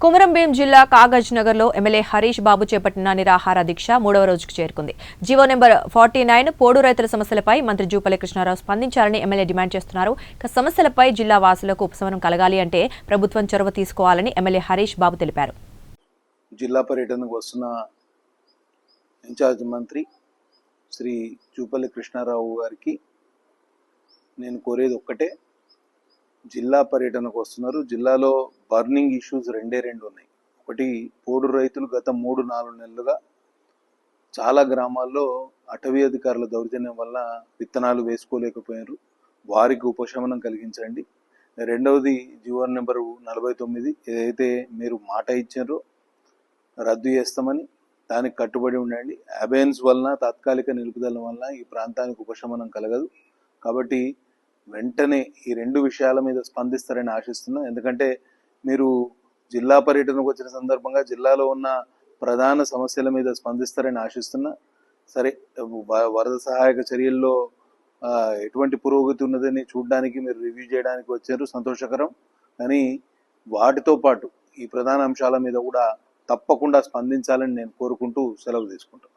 కుమరంభీం జిల్లా కాగజ్ నగర్లో ఎమ్మెల్యే హరీష్ బాబు చేపట్టిన నిరాహార దీక్ష మూడవ రోజుకు చేరుకుంది. జీవో నెంబర్ ఫార్టీ నైన్ పోడు రైతుల సమస్యలపై మంత్రి జూపల్లి కృష్ణారావు స్పందించాలని ఎమ్మెల్యే డిమాండ్ చేస్తున్నారు. ఇక సమస్యలపై జిల్లా వాసులకు ఉపశమనం కలగాలి అంటే ప్రభుత్వం చొరవ తీసుకోవాలని ఎమ్మెల్యే హరీష్ బాబు తెలిపారు. జిల్లా పర్యటనకు వస్తున్న ఇన్ఛార్జ్ మంత్రి శ్రీ జూపల్లి కృష్ణారావు గారికి నేను కోరేది ఒక్కటే జిల్లా పర్యటనకు వస్తున్నారు. జిల్లాలో బర్నింగ్ ఇష్యూస్ రెండే రెండు ఉన్నాయి. ఒకటి పోడు రైతులు గత మూడు నాలుగు నెలలుగా చాలా గ్రామాల్లో అటవీ అధికారుల దౌర్జన్యం వల్ల విత్తనాలు వేసుకోలేకపోయారు. వారికి ఉపశమనం కలిగించండి. రెండవది జీవో నెంబరు నలభై తొమ్మిది ఏదైతే మీరు మాట ఇచ్చారో రద్దు చేస్తామని దానికి కట్టుబడి ఉండండి. అబెన్స్ వలన తాత్కాలిక నిలుపుదల వలన ఈ ప్రాంతానికి ఉపశమనం కలగదు. కాబట్టి వెంటనే ఈ రెండు విషయాల మీద స్పందిస్తారని ఆశిస్తున్నాం. ఎందుకంటే మీరు జిల్లా పర్యటనకు వచ్చిన సందర్భంగా జిల్లాలో ఉన్న ప్రధాన సమస్యల మీద స్పందిస్తారని ఆశిస్తున్నా. సరే వ- వరద సహాయక చర్యల్లో ఎటువంటి పురోగతి ఉన్నదని చూడడానికి మీరు రివ్యూ చేయడానికి వచ్చారు. సంతోషకరం. కానీ వాటితో పాటు ఈ ప్రధాన అంశాల మీద కూడా తప్పకుండా స్పందించాలని నేను కోరుకుంటూ సెలవు తీసుకుంటాను